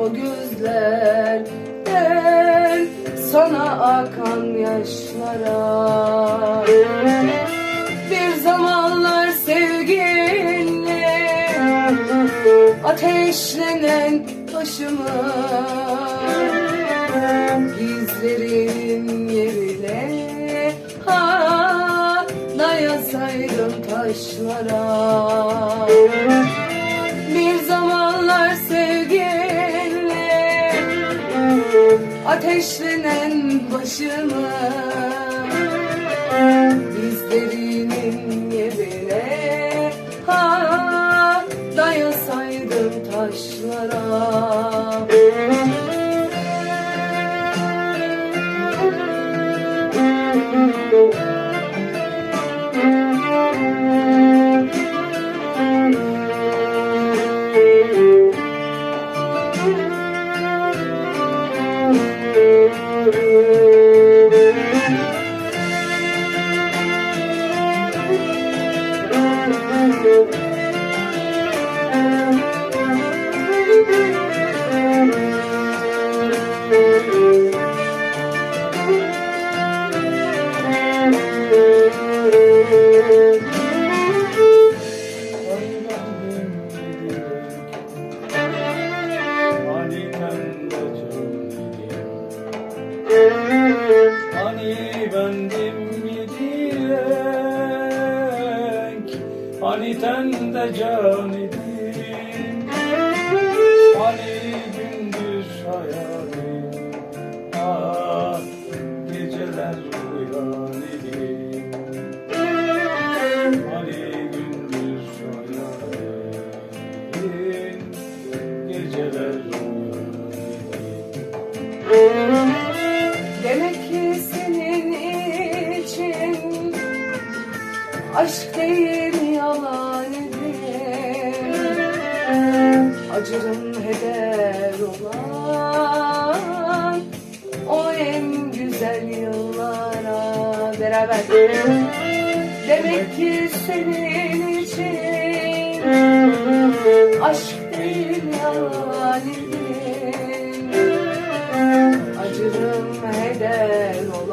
o gözlerden Sana akan yaşlara. Bir zamanlar sevginle Ateşlenen başımı Gizlerin yerine ha Dayasaydım taşlara Ateşlenen başımı Dizlerinin Hani tende can idin Hani gündüz hayalim Ah geceler uyan idim Hani gündüz hayalim Geceler uyan idim Demek ki senin için Aşk değil Acırım heder olan O en güzel yıllara Beraber. Demek ki senin için Aşk değil yalan idim Acırım heder olan